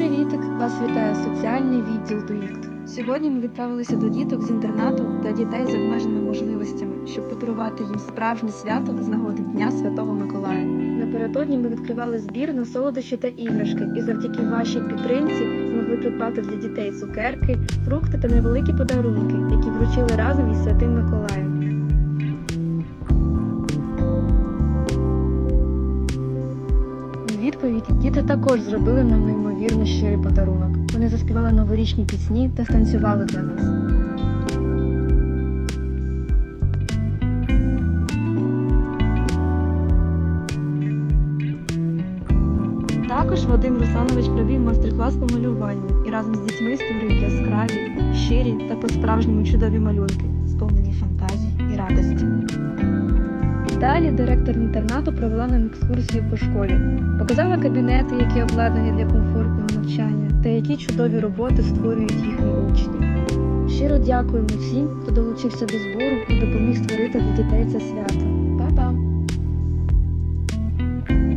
привітик! Вас вітає соціальний відділ ДУІКТ. Сьогодні ми відправилися до діток з інтернату та дітей з обмеженими можливостями, щоб подарувати їм справжнє свято з нагоди Дня Святого Миколая. Напередодні ми відкривали збір на солодощі та іграшки, і завдяки вашій підтримці змогли придбати для дітей цукерки, фрукти та невеликі подарунки, які вручили разом із Святим Миколаєм. Відповідь діти також зробили нам неймовірно щирий подарунок. Вони заспівали новорічні пісні та станцювали для нас. Також Вадим Русланович провів майстер-клас по малюванню і разом з дітьми створив яскраві, щирі та по-справжньому чудові малюнки, сповнені фантазії. Далі директор інтернату провела нам екскурсію по школі, показала кабінети, які обладнані для комфортного навчання, та які чудові роботи створюють їхні учні. Щиро дякуємо всім, хто долучився до збору і допоміг створити для дітей це свято. Па-па!